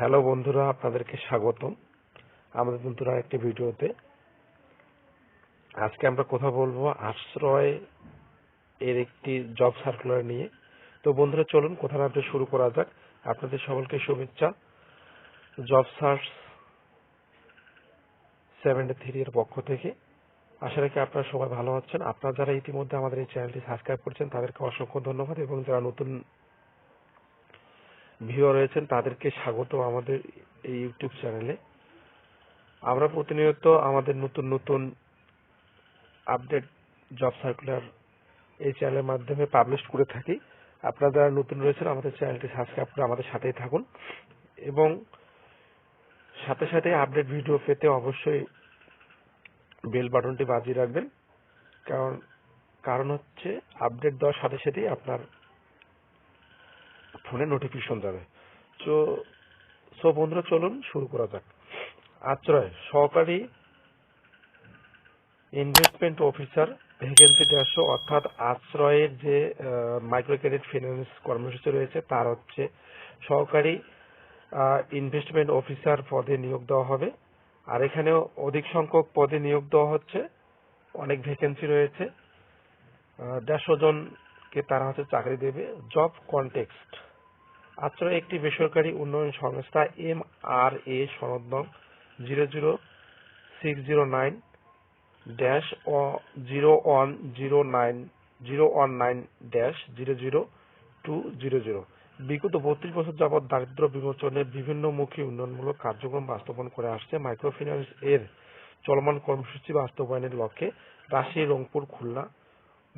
Hello বন্ধুরা, আপনাদেরকে স্বাগতম আমাদের নতুন একটি ভিডিওতে। আজকে আমরা কথা বলব আশ্রয় এর একটি জব সার্কুলার নিয়ে। তো বন্ধুরা, চলুন কথা না শুরু করা যাক। আপনাদের সকলকে শুভেচ্ছা। জব সার্চ সেভেন্টি থ্রি এর পক্ষ থেকে। আশা রাখি আপনারা সবাই ভালো আছেন। আপনারা যারা ইতিমধ্যে আমাদের এই চ্যানেলটি সাবস্ক্রাইব করছেন, তাদেরকে অসংখ্য ধন্যবাদ এবং যারা নতুন ভিউয়ার রয়েছেন, তাদেরকে স্বাগত আমাদের এই ইউটিউব চ্যানেলে। আমরা প্রতিনিয়ত আমাদের নতুন নতুন আপডেট জব সার্কুলার এই চ্যানেলের মাধ্যমে পাবলিশ করে থাকি। আপনারা যারা নতুন রয়েছেন, আমাদের চ্যানেলটি সাবস্ক্রাইব করে আমাদের সাথেই থাকুন। এবং সাথে সাথে আপডেট ভিডিও পেতে অবশ্যই বেল বাটনটি বাজিয়ে রাখবেন। কারণ কারণ হচ্ছে আপডেট দেওয়ার সাথে সাথেই আপনার ফোনে নোটিফিকেশন যাবে। তো, সো বন্ধুরা, চলুন শুরু করা যাক। আশ্রয়, সহকারী ইনভেস্টমেন্ট অফিসার ভ্যাকেন্সি দেড়শো, অর্থাৎ আশ্রয়ের যে মাইক্রো ক্রেডিট ফিনান্স কর্মসূচি রয়েছে, তার হচ্ছে সহকারী ইনভেস্টমেন্ট অফিসার পদে নিয়োগ দেওয়া হবে। আর এখানেও অধিক সংখ্যক পদে নিয়োগ দেওয়া হচ্ছে। অনেক ভ্যাকেন্সি রয়েছে। দেড়শো জনকে তারা হচ্ছে চাকরি দেবে? Job context. আশ্রয় একটি বেসরকারি উন্নয়ন সংস্থা এম আর এ সনদ নং zero zero six zero nine dash zero one zero nine zero one nine dash zero zero two zero zero বিগত বত্রিশ বছর যাবৎ দারিদ্র বিমোচনের বিভিন্নমুখী উন্নয়নমূলক কার্যক্রম বাস্তবায়ন করে আসছে মাইক্রোফিন্যান্স এর চলমান কর্মসূচি বাস্তবায়নের লক্ষ্যে রাজশাহী, রংপুর, খুলনা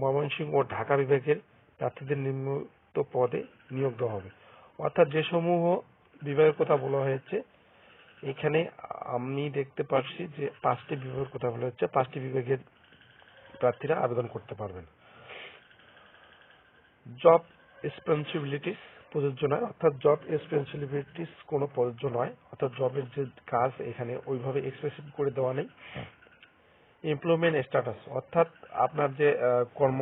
ময়মনসিংহ ও ঢাকা বিভাগের প্রার্থীদের নিম্নোক্ত পদে নিয়োগ দেওয়া হবে। অর্থাৎ যে সমূহ বিভাগের কথা বলা হয়েছে, এখানে আমি দেখতে পাচ্ছি যে পাঁচটি বিভাগের কথা বলা হচ্ছে। পাঁচটি বিভাগের প্রার্থীরা আবেদন করতে পারবেন। জব রেসপন্সিবিলিটিস প্রযোজ্য নয়। অর্থাৎ জব রেসপন্সিবিলিটিস কোনো প্রযোজ্য নয়। অর্থাৎ জবের যে কাজ এখানে ওইভাবে এক্সপ্রেসিভ করে দেওয়া নেই। এমপ্লয়মেন্ট স্ট্যাটাস অর্থাৎ আপনার যে কর্ম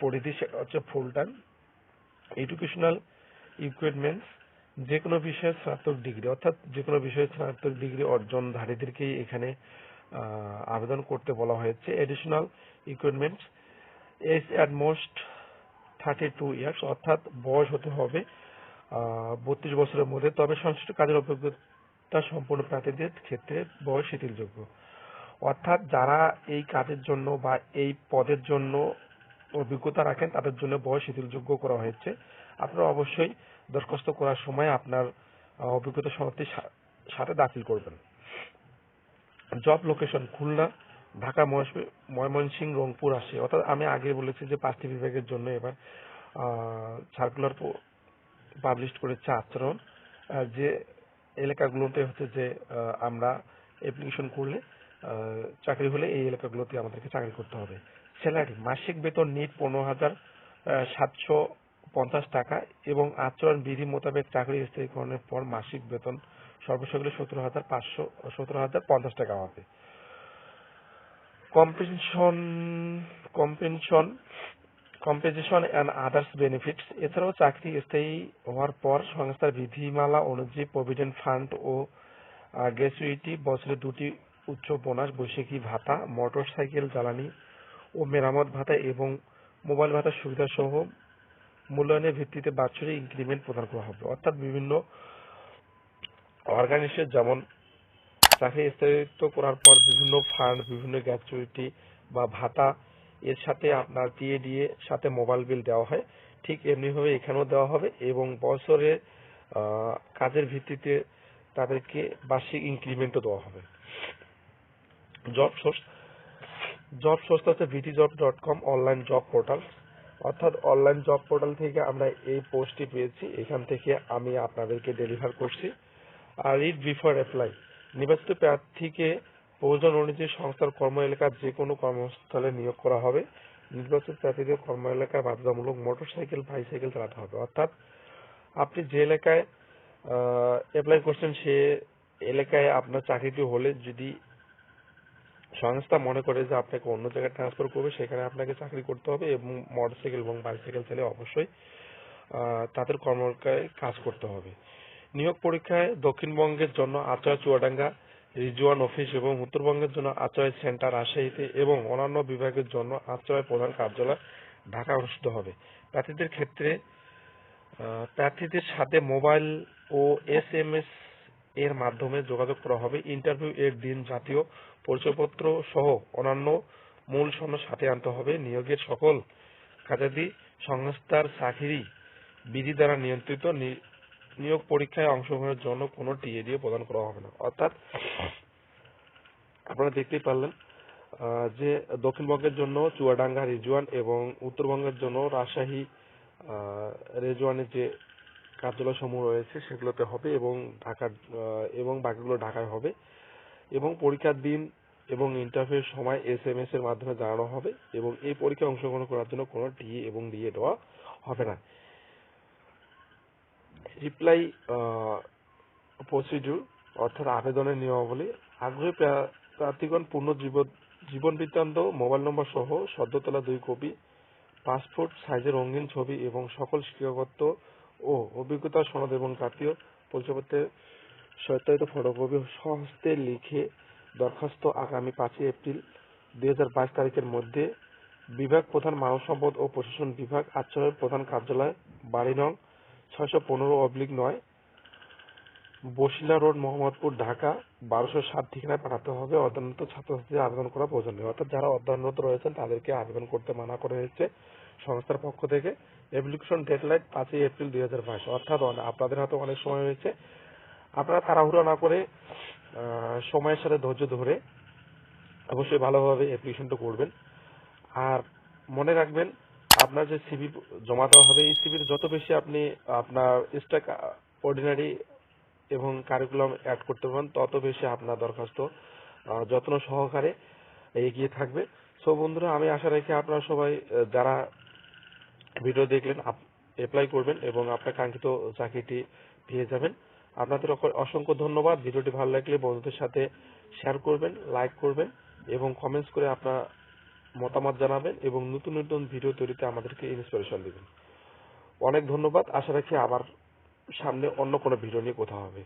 পরিধি সেটা হচ্ছে ফুল টাইম এডুকেশনাল ইকুইপমেন্টস যে কোনো বিষয়ে স্নাতক ডিগ্রি অর্থাৎ যে কোনো বিষয়ে স্নাতক ডিগ্রি অর্জনধারীদেরকেই এখানে আবেদন করতে বলা হয়েছে। Additional equipments age at most thirty two years অর্থাৎ বয়স হতে হবে বত্রিশ বছরের মধ্যে। তবে সংশ্লিষ্ট কাজের অভিজ্ঞতা সম্পূর্ণ প্রার্থীদের ক্ষেত্রে বয়স শিথিলযোগ্য। অর্থাৎ যারা এই কাজের জন্য বা এই পদের জন্য অভিজ্ঞতা রাখেন, তাদের জন্য বয়স শিথিলযোগ্য করা হয়েছে। আপনারা অবশ্যই দরখাস্ত করার সময় আপনার অভিজ্ঞতা সনদটি সাথে দাখিল করবেন। জব লোকেশন খুলনা, ঢাকা ময়মনসিং রংপুর আসে। অর্থাৎ আমি আগে বলেছি যে পাঁচটি বিভাগের জন্য এবার সার্কুলার পাবলিশ করেছে আচরণ। যে এলাকাগুলোতে হচ্ছে যে আমরা অ্যাপ্লিকেশন করলে চাকরি হলে এই এলাকাগুলোতে আমাদেরকে চাকরি করতে হবে। স্যালারি, মাসিক বেতন নিট পনেরো হাজার সাতশো পঞ্চাশ টাকা এবং আচরণ বিধি মোতাবেক চাকরি স্থিরীকরণের পর মাসিক বেতন সর্বশেষ সতেরো হাজার পাঁচশো, সতেরো হাজার পঞ্চাশ টাকা হবে। Compensation compensation compensation and others benefits, এছাড়াও চাকরি স্থায়ী হওয়ার পর সংস্থার বিধিমালা অনুযায়ী প্রভিডেন্ট ফান্ড ও গ্র্যাচুইটি বছরে দুটি উচ্চ বোনাস বৈশাখী ভাতা মোটর সাইকেল জ্বালানি ও মেরামত ভাতা এবং মোবাইল ভাতার সুবিধা সহ মূল্যায়নের ভিত্তিতে বাৎসরিক ইনক্রিমেন্ট প্রদান করা হবে। অর্থাৎ বিভিন্ন অর্গানাইজেশন যেমন চাকরি স্থায়িত্ব করার পর বিভিন্ন ফান্ড, বিভিন্ন গ্র্যাচুইটি বা ভাতা এর সাথে আপনার টিএডিএ সাথে মোবাইল বিল দেওয়া হয়। ঠিক এমনিভাবে এখানেও দেওয়া হবে এবং বছরের কাজের ভিত্তিতে তাদেরকে বার্ষিক ইনক্রিমেন্টও দেওয়া হবে। জব সোর্স জব সোর্স হচ্ছে VT job dot com online job portal অর্থাৎ অনলাইন জব পোর্টাল থেকে আমরা এই পোস্টটি পেয়েছি, এখান থেকে আমি আপনাদেরকে ডেলিভার করছি। আর রিড বিফোর অ্যাপ্লাই নির্বাচিত প্রার্থীকে প্রয়োজন অনুযায়ী সংস্থার কর্ম এলাকার যে কোনো কর্মস্থলে নিয়োগ করা হবে। নির্বাচিত প্রার্থীদের কর্ম এলাকায় বাধ্যতামূলক মোটরসাইকেল বাইসাইকেল চালাতে হবে। অর্থাৎ আপনি যে এলাকায় অ্যাপ্লাই করছেন সে এলাকায় আপনার চাকরিটি হলে যদি সংস্থা মনে করে যে আপনাকে অন্য জায়গায় ট্রান্সফার করবে, সেখানে আপনাকে চাকরি করতে হবে এবং মোটরসাইকেল এবং বাইসাইকেল চালিয়ে অবশ্যই তাদের কর্মকায় কাজ করতে হবে। নিয়োগ পরীক্ষায় দক্ষিণবঙ্গের জন্য আচয় চুয়াডাঙ্গা, রিজওয়ান অফিস এবং উত্তরবঙ্গের জন্য আচয় সেন্টার রাজশাহীতে এবং অন্যান্য বিভাগের জন্য আচয় প্রধান কার্যালয় ঢাকা অনুষ্ঠিত হবে। প্রার্থীদের ক্ষেত্রে প্রার্থীদের সাথে মোবাইল ও এস এম এস এর মাধ্যমে যোগাযোগ করা হবে। ইন্টারভিউ এর দিন জাতীয় পরিচয়পত্র সহ অন্যান্য মূল সনদ সাথে আনতে হবে। নিয়োগের সকল কাজাদি সংস্থার চাকরি বিধি দ্বারা নিয়ন্ত্রিত। নিয়োগ পরীক্ষায় অংশগ্রহণের জন্য কোনো টিএডিএ প্রদান করা হবে না। অর্থাৎ আপনারা দেখতেই পারলেন যে দক্ষিণবঙ্গের জন্য চুয়াডাঙ্গা, রিজওয়ান এবং উত্তরবঙ্গের জন্য রাজশাহী রেজওয়ানের যে কার্যালয় সমূহ রয়েছে, সেগুলোতে হবে এবং ঢাকা এবং বাকিগুলো ঢাকায় হবে। এবং পরীক্ষার দিন এবং ইন্টারভিউর সময় এস এম এস এর মাধ্যমে জানানো হবে এবং এই পরীক্ষায় অংশগ্রহণ করার জন্য কোনো টিএ এবং ডিএ দেওয়া হবে না। রিপ্লাই প্রসিডিউর অর্থাৎ আবেদনের নিয়মাবলী। আগ্রহী প্রা- প্রার্থীগণ পূর্ণ জীবন বৃত্তান্ত মোবাইল নম্বর সহ সদ্যতলা দুই কপি, পাসপোর্ট, সাইজের রঙিন ছবি এবং সকল শিক্ষাগত ও অভিজ্ঞতা সনদ এবং জাতীয় পরিচয়পত্রের সত্যায়িত ফটোকপি স্বহস্তে লিখে দরখাস্ত আগামী পাঁচই এপ্রিল দুই হাজার বাইশ তারিখের মধ্যে বিভাগ প্রধান মানব সম্পদ ও প্রশাসন বিভাগ আশ্রয়ের প্রধান কার্যালয়, বাড়ি নং ছয়শো পনেরো অবলিক নয়, বসিলা রোড, মোহাম্মদপুর, ঢাকা, বারোশো সাত ঠিকানায় পাঠাতে হবে। অধ্যয়নরত ছাত্রছাত্রীদের আবেদন করা প্রয়োজন নেই অর্থাৎ যারা অধ্যয়নরত রয়েছেন তাদেরকে আবেদন করতে মানা করে হয়েছে। সংস্থার পক্ষ থেকে অ্যাপ্লিকেশন ডেডলাইন পাঁচই এপ্রিল দুই হাজার বাইশ। অর্থাৎ আপনাদের হাতে অনেক সময় হয়েছে। আপনারা তাড়াহুড়া না করে সময়ের সাথে ধৈর্য ধরে অবশ্যই ভালোভাবে অ্যাপ্লিকেশনটা করবেন। আর মনে রাখবেন, আপনার যে সিভি জমা দেওয়া হবে, এই সিভির যত বেশি আপনি আপনার স্টাক অর্ডিনারি এবং কারিকুলাম অ্যাড করতে পারেন, তত বেশি আপনার দরখাস্ত যত্ন সহকারে এগিয়ে থাকবে। সো বন্ধুরা, আমি আশা রাখি আপনারা সবাই যারা ভিডিও দেখলেন অ্যাপ্লাই করবেন এবং আপনার কাঙ্ক্ষিত চাকরিটি পেয়ে যাবেন। আপনাদের অসংখ্য ধন্যবাদ। ভিডিওটি ভালো লাগলে বন্ধুদের সাথে শেয়ার করবেন লাইক করবেন এবং কমেন্টস করে আপনার মতামত জানাবেন এবং নতুন নতুন ভিডিও তৈরিতে আমাদেরকে ইন্সপিরেশন দিবেন। অনেক ধন্যবাদ। আশা রাখি আবার সামনে অন্য কোনো ভিডিও নিয়ে কথা হবে।